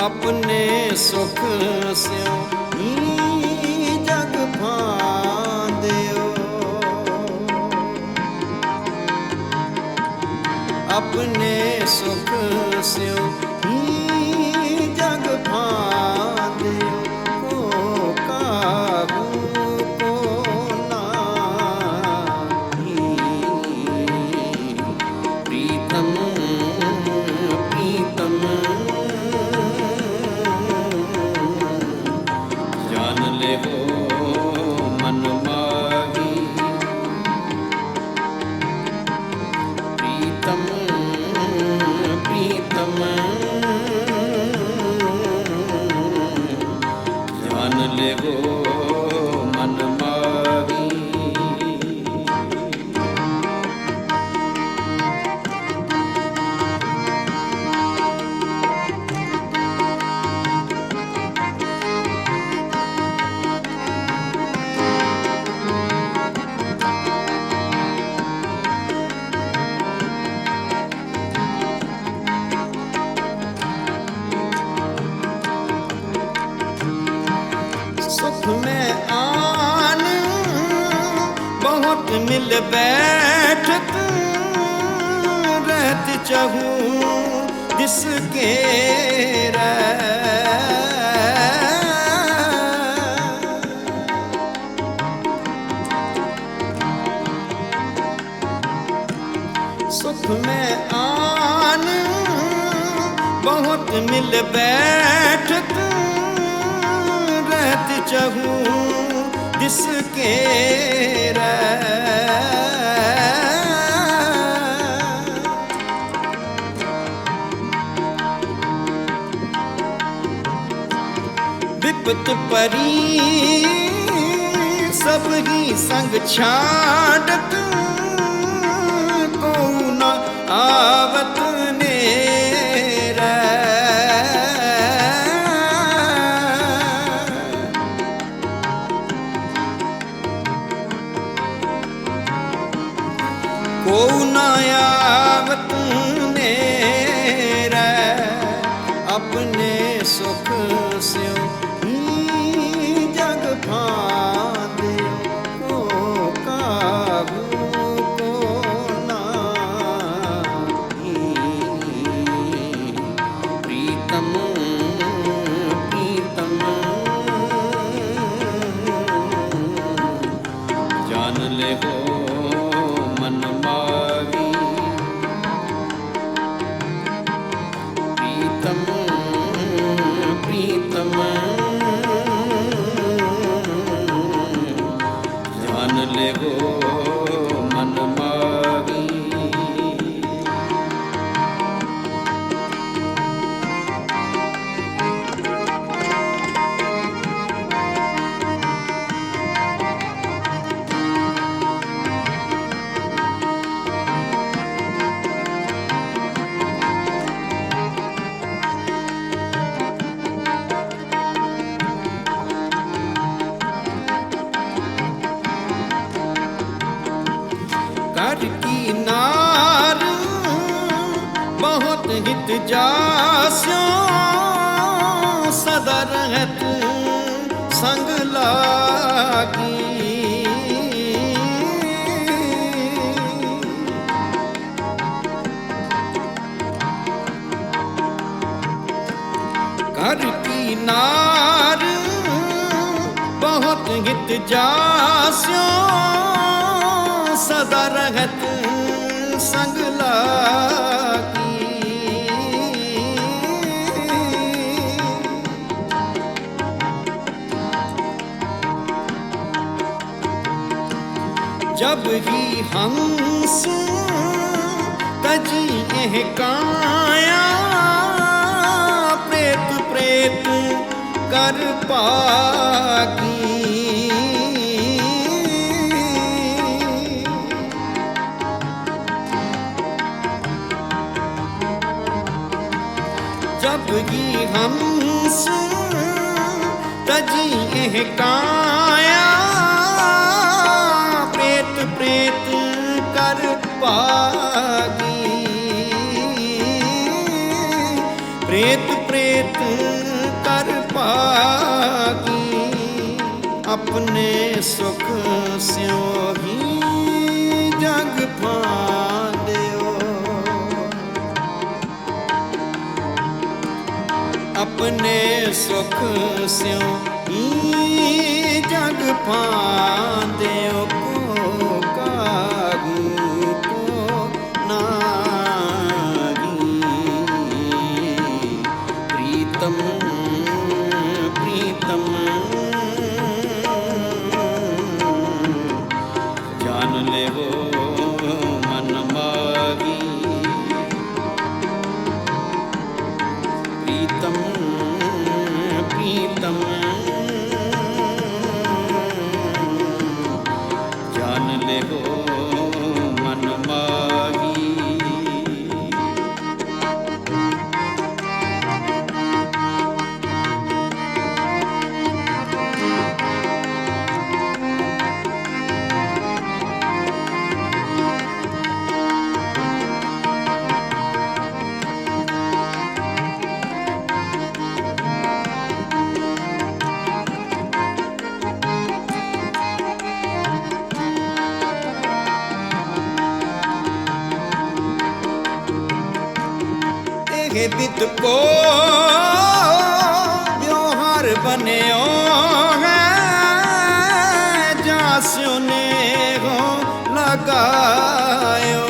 ਆਪਣੇ ਸੁਖ ਸਿਓ ਜਗ ਭਾਂਦਿਓ ਆਪਣੇ ਸੁਖ ਸਿਉ ਪ੍ਰੀਤਮ सुख में आन बहुत मिल बैठत रहत चहूँ जिसके सुख में आन बहुत मिल बैठत रहत चहूँ जिसके विपत परी सब ही संग छाडत को न आवत ਸੁਖ ਸਿਉ ਜਗ ਕਾਬੂ ਕੋ ਪ੍ਰੀਤਮ ਪ੍ਰੀਤਮ ਜਾਣ ਲੈ ਹੋ ਮਨ ਮਾਵੀ। ਪ੍ਰੀਤਮ बहुत हित जास्यो सदा रहत संग लागी कर की नार बहुत हित जास्यो सदा रहत संग लागी जब ही हंस तजी एह काया प्रेत प्रेत कर पागी जब ही हंस तजी एह काया ਭਾਗੀ। ਪ੍ਰੇਤ ਪ੍ਰੇਤ ਕਰ ਭਾਗੀ। ਆਪਣੇ ਸੁਖ ਸਿਉਹੀ ਜਗ ਪਾਂਦਿਓ ਆਪਣੇ ਸੁਖ ਸਿਉਹੀ ਜਗ ਪਾਂਦਿਓ amor. ਇਹ ਬਿਤ ਕੋ ਵਿਵਹਾਰ ਬਨਿਓ ਹੈ। ਜਾਸਿਓ ਨੇ ਗੋ ਲਗਾਇਓ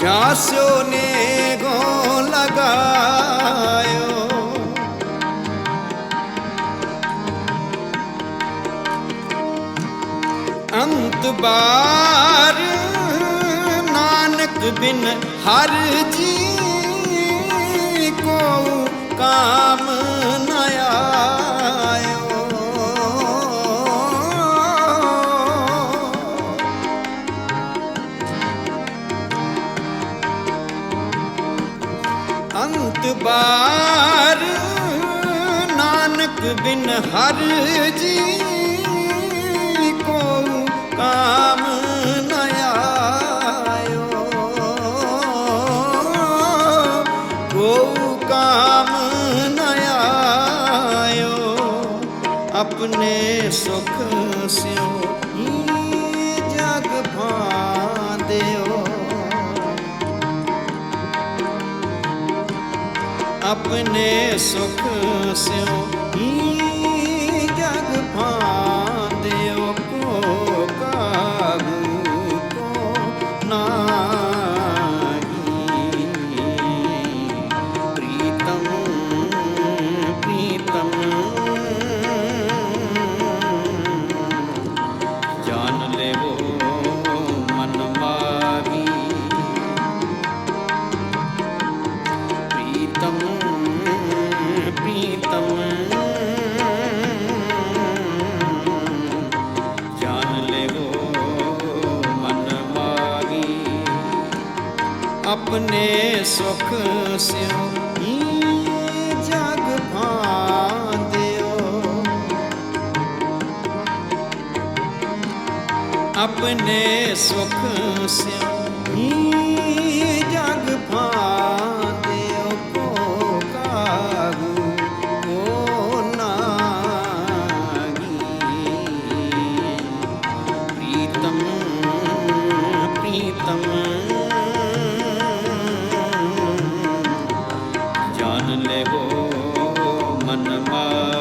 ਜਾਸਿਓ ਅੰਤ ਬਾਰ, ਨਾਨਕ ਬਿਨ ਹਰ ਜੀ ਕੋ ਕਾਮ ਨ ਆਇਓ। ਅੰਤ ਬਾਰ, ਨਾਨਕ ਬਿਨ ਹਰ ਜੀ ਸੁਖ ਸਿਓ ਹੀ ਜਗ ਭਾਂਦਿਓ। ਆਪਣੇ ਸੁਖ ਸਿਓ ਆਪਣੇ ਸੁਖ ਸਿਉ। ਹੀ ਜਗ ਭਾਂਦਿਓ। ਆਪਣੇ ਸੁਖ ਸਿਉ। ਲੈ ਲੈਵੋ ਮਨ ਮਾ